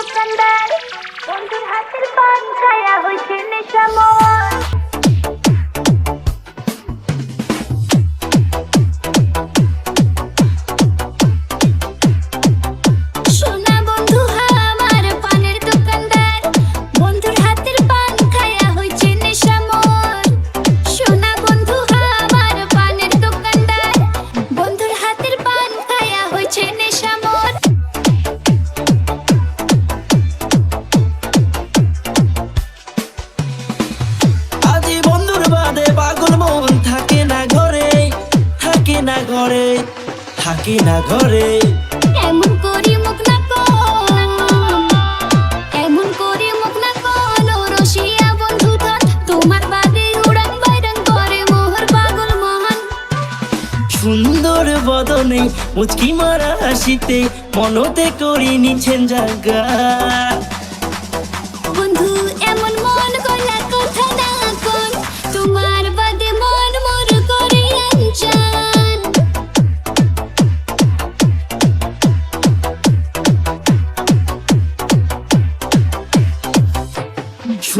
দোকানদার বন্ধুর হাতের পান খায়া হয়েছে নেশাময় সোনা ঘরে থাকি না ঘরে। এমন করি মুখ না এমন করি মুখ না কোন রসিয়া বন্ধু ধন। তোমার বাদে উড়ান বাইরান করে মোহর পাগল মহান। সুন্দর বদনে মুচকি মারা হাসিতে মনতে করি নিছেন জাগা।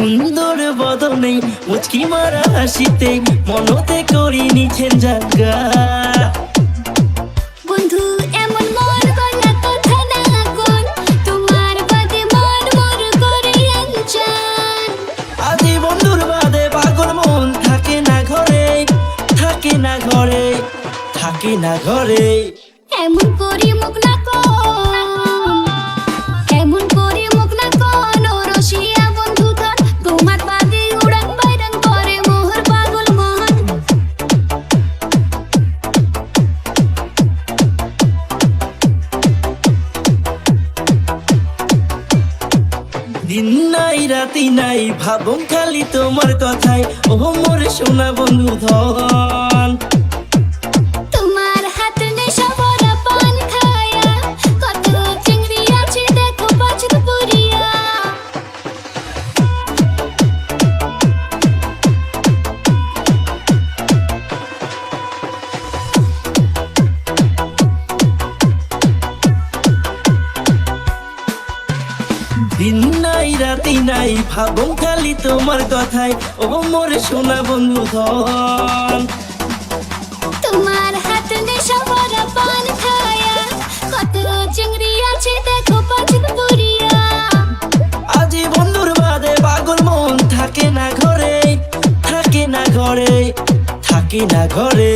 সুন্দর বদনে মুচকি মারা হাসিতে মনতে করি নিছেন জাগা বন্ধু এমন মন গলা কথা না কোন তোমার বাদে মন মোর করে আনচান আজি বন্ধুর বাদে পাগল মন থাকে না ঘরে থাকে না ঘরে থাকে না ঘরে। এমন করি মুখ না কোন দিন নাই রাতি নাই ভাবম খালি তোমার কথাই। ও মোর সোনা বন্ধু ধন। দিন নাই রাতি নাই ভাবুম খালি তোমার কথাই। ও মোর সোনা বন্ধু ধন। তোমার হাত নেশা ভরা পান খায়া কত চিংড়ি আছে দেখো পাঁচত পুরিয়া। আজি বন্ধুর বাদে পাগল মন থাকে না ঘরে থাকে না ঘরে থাকে না ঘরে।